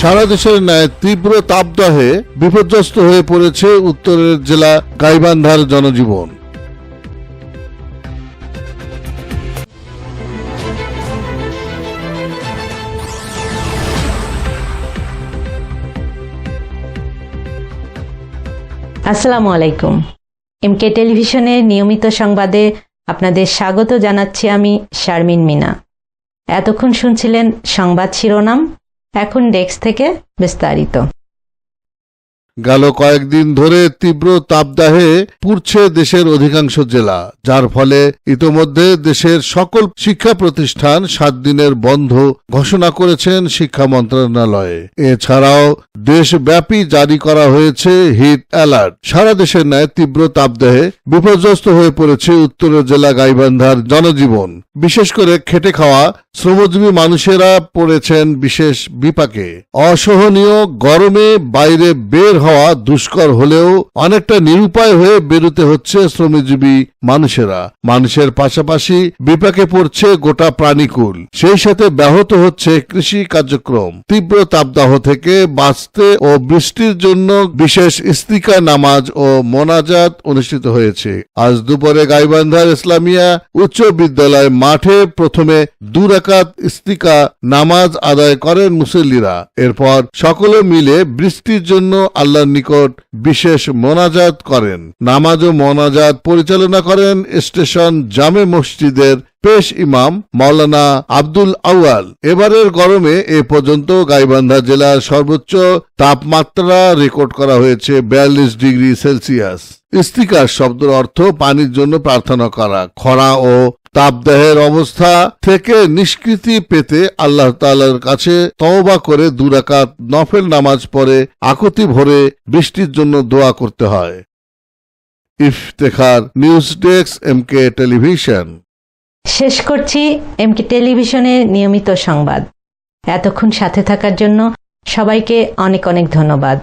সারা দেশের ন্যায় তীব্র তাপদাহে বিপর্যস্ত হয়ে পড়েছে উত্তরের জেলা গাইবান্ধার জনজীবন। আসসালামু আলাইকুম। এমকে টেলিভিশনের নিয়মিত সংবাদে আপনাদের স্বাগত জানাচ্ছি আমি শারমিন মিনা। এতক্ষণ শুনছিলেন সংবাদ শিরোনাম এখন ডেস্ক থেকে বিস্তারিত। গেল কয়েকদিন ধরে তীব্র তাপদাহে পুড়ছে দেশের অধিকাংশ জেলা, যার ফলে ইতোমধ্যে দেশের সকল শিক্ষা প্রতিষ্ঠান সাত দিনের বন্ধ ঘোষণা করেছেন শিক্ষা মন্ত্রণালয়ে। এছাড়াও দেশব্যাপী জারি করা হয়েছে হিট অ্যালার্ট। সারা দেশের ন্যায় তীব্র তাপদাহে বিপর্যস্ত হয়ে পড়েছে উত্তরের জেলা গাইবান্ধার জনজীবন। বিশেষ করে খেটে খাওয়া শ্রমজীবী মানুষেরা পড়েছেন বিশেষ বিপাকে। অসহনীয় গরমে বাইরে বের হওয়া দুষ্কর হলেও অনেকটা নিরুপায় হয়ে বেরোতে হচ্ছে শ্রমজীবী মানুষেরা। মানুষের পাশাপাশি বিপাকে পড়ছে গোটা প্রাণীকুল। সেই সাথে ব্যাহত হচ্ছে কৃষি কার্যক্রম। তীব্র তাপদাহ থেকে বাঁচতে ও বৃষ্টির জন্য বিশেষ ইস্তিকা নামাজ ও মোনাজাত অনুষ্ঠিত হয়েছে। আজ দুপুরে গাইবান্ধার ইসলামিয়া উচ্চ বিদ্যালয় মাঠে প্রথমে দুরাকাত ইস্তিকা নামাজ আদায় করেন মুসল্লিরা। এরপর সকলে মিলে বৃষ্টির জন্য আল্লাহর নিকট বিশেষ মোনাজাত করেন। নামাজ ও মোনাজাত পরিচালনা করেন স্টেশন জামে মসজিদের পেশ ইমাম মাওলানা আব্দুল আউয়াল। এবারের গরমে এ পর্যন্ত গাইবান্ধা জেলার সর্বোচ্চ তাপমাত্রা রেকর্ড করা হয়েছে বিয়াল্লিশ ডিগ্রি সেলসিয়াস। ইস্তিকার শব্দের অর্থ পানির জন্য প্রার্থনা করা। খরা ও তাপদেহের অবস্থা থেকে নিষ্কৃতি পেতে আল্লাহ তাআলার কাছে তওবা করে দুরাকাত নফেল নামাজ পড়ে আকুতি ভরে বৃষ্টির জন্য দোয়া করতে হয়। Iftekhar news desk MK television. শেষ করছি এমকে টেলিভিশনে নিয়মিত সংবাদ। এতক্ষণ সাথে থাকার জন্য সবাইকে অনেক অনেক ধন্যবাদ।